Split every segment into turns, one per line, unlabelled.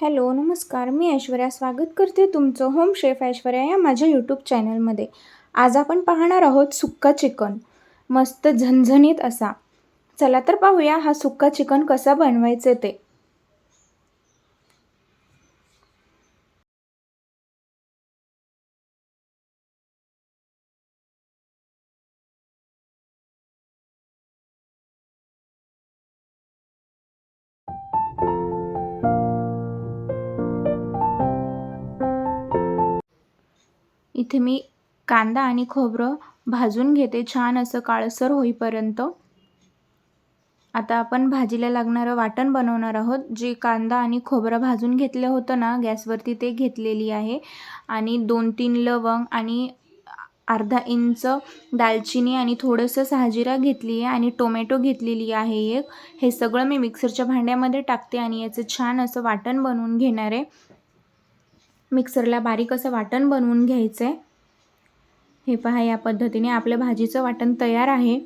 Hello नमस्कार. मी ऐश्वर्या स्वागत करते तुमचं होम शेफ ऐश्वर्या या माझ्या यूट्यूब चॅनलमध्ये आज आपण पाहणार आहोत सुक्का चिकन. मस्त झणझणीत असा. चला तर पाहूया हा सुक्का चिकन कसा बनवायचे ते. इथे मी कांदा आणि खोबरं भाजून घेते छान असं काळसर होईपर्यंत. आता आपण भाजीला लागणारं वाटण बनवणार आहोत. जे कांदा आणि खोबरं भाजून घेतलं होतं ना गॅसवरती ते घेतलेली आहे. आणि दोन तीन लवंग आणि अर्धा इंच दालचिनी आणि थोडंसं साजिरा घेतली आहे आणि टोमॅटो घेतलेली आहे एक. हे सगळं मी मिक्सरच्या भांड्यामध्ये टाकते आणि याचं छान असं वाटण बनवून घेणार आहे. मिक्सरला बारीक असं वाटण बनवून घ्यायचं आहे हे पहा या पद्धतीने आपलं भाजीचं वाटण तयार आहे.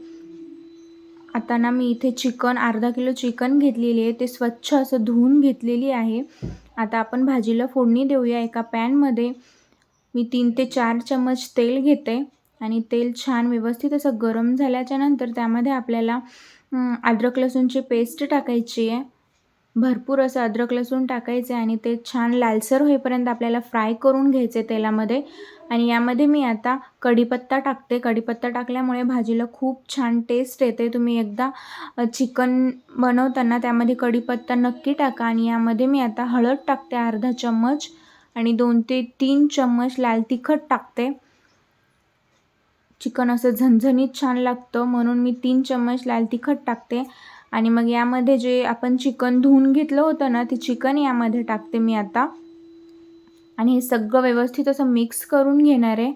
आता ना मी इथे चिकन अर्धा किलो चिकन घेतलेली आहे. ते स्वच्छ असं धुवून घेतलेली आहे. आता आपण भाजीला फोडणी देऊया एका पॅनमध्ये. मी तीन ते चार चम्मच तेल घेते आणि तेल छान व्यवस्थित असं गरम झाल्याच्यानंतर त्यामध्ये आपल्याला अद्रक लसूणची पेस्ट टाकायची आहे. भरपूर असं अद्रक लसूण टाकायचे आणि ते छान लालसर होईपर्यंत आपल्याला फ्राय करून घ्यायचे तेलामध्ये. आणि यामध्ये मी आता कढीपत्ता टाकते. कढीपत्ता टाकल्यामुळे भाजीला खूप छान टेस्ट येते. तुम्ही एकदा चिकन बनवताना त्यामध्ये कढीपत्ता नक्की टाका. आणि यामध्ये मी आता हळद टाकते अर्धा चम्मच आणि दोन ते तीन चम्मच लाल तिखट टाकते. चिकन असं झणझणीत छान लागतं. म्हणून मी तीन चम्मच लाल तिखट टाकते. आणि मग यामध्ये जे आपण चिकन धुवून घेतलं होतं ना ते चिकन यामध्ये टाकते मी आता. आणि हे सगळं व्यवस्थित असं मिक्स करून घेणार आहे.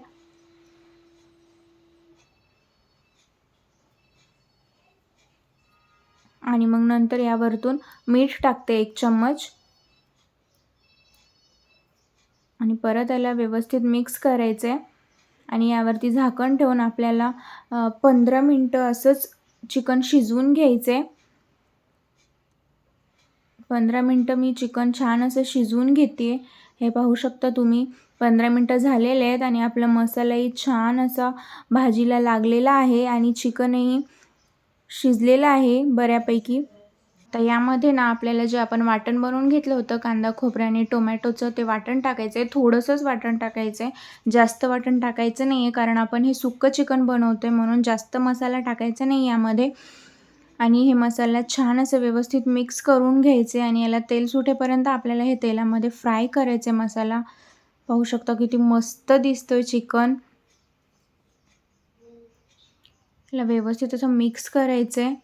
आणि मग नंतर यावरतून मीठ टाकते एक चम्मच. आणि परत याला व्यवस्थित मिक्स करायचं. आहे आणि यावरती झाकण ठेवून आपल्याला पंधरा मिनटं असंच चिकन शिजवून घ्यायचं. आहे पंधरा मिनटं मी चिकन छान असं शिजवून घेते. हे पाहू शकता तुम्ही. पंधरा मिनटं झालेले आहेत आणि आपला मसालाही छान असा भाजीला लागलेला आहे आणि चिकनही शिजलेलं आहे बऱ्यापैकी. तर यामध्ये ना आपल्याला जे आपण वाटण बनवून घेतलं होतं कांदा खोबऱ्या आणि टोमॅटोचं ते वाटण टाकायचं आहे. थोडंसंच वाटण टाकायचं आहे. जास्त वाटण टाकायचं नाही आहे कारण आपण हे सुक्कं चिकन बनवतो आहे म्हणून जास्त मसाला टाकायचा नाही यामध्ये. आणि हे मसाला छान असं व्यवस्थित मिक्स करून घ्यायचे आणि याला तेल सुटेपर्यंत आपल्याला हे तेलामध्ये फ्राय करायचे मसाला. पाहू शकता किती मस्त दिसतोय चिकन याला व्यवस्थित असं मिक्स करायचं आहे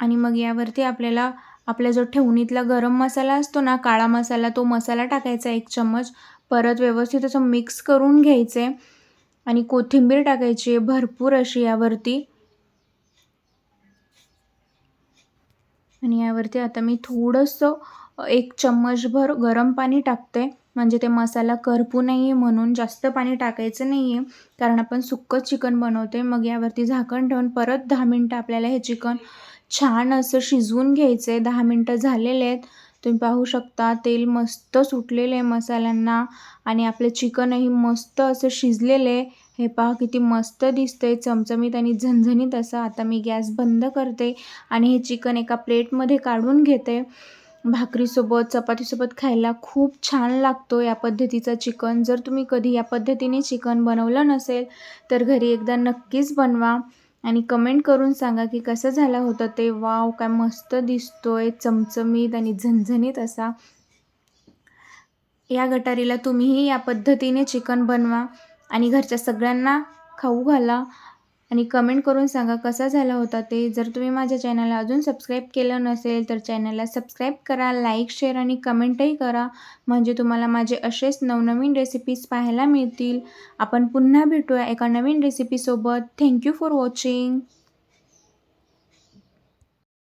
आणि मग यावरती आपल्याला आपला जो ठेवणीतला गरम मसाला असतो ना काळा मसाला तो मसाला टाकायचा एक चम्मच. परत व्यवस्थित असं मिक्स करून घ्यायचं. आहे आणि कोथिंबीर टाकायची आहे भरपूर अशी यावरती. आणि यावरती आता मी थोडंसं एक चम्मचभर गरम पाणी टाकते. म्हणजे ते मसाला करपू नाही म्हणून जास्त पाणी टाकायचं नाही आहे कारण आपण सुक्कं चिकन बनवते मग यावरती झाकण ठेवून परत दहा मिनटं आपल्याला हे चिकन छान असं शिजवून घ्यायचं आहे दहा मिनटं झालेले आहेत. तुम्ही पाहू शकता तेल मस्त सुटलेलं आहे मसाल्यांना आणि आपलं चिकनही मस्त असं शिजलेलं आहे. हे पहा किती मस्त दिसतं आहे चमचमीत आणि झणझणीत असं. आता मी गॅस बंद करते आणि हे चिकन एका प्लेटमध्ये काढून घेते. भाकरीसोबत चपातीसोबत खायला खूप छान लागतो या पद्धतीचा चिकन. जर तुम्ही कधी या पद्धतीने चिकन बनवलं नसेल तर घरी एकदा नक्कीच बनवा. आणि कमेंट करून सांगा की कसं झालं होतं ते. वाव काय मस्त दिसतोय चमचमीत आणि झणझणीत असा. या गटारीला तुम्हीही या पद्धतीने चिकन बनवा आणि घरच्या सगळ्यांना खाऊ घाला. आणि कमेंट करून सांगा कसा झाला होता ते. जर तुम्ही माझ्या चॅनलला अजून सबस्क्राईब केलं नसेल तर चॅनलला सबस्क्राईब करा लाईक शेअर आणि कमेंटही करा. म्हणजे तुम्हाला माझे असेच नवनवीन रेसिपीज पाहायला मिळतील. आपण पुन्हा भेटूया एका नवीन रेसिपीसोबत थँक्यू फॉर वॉचिंग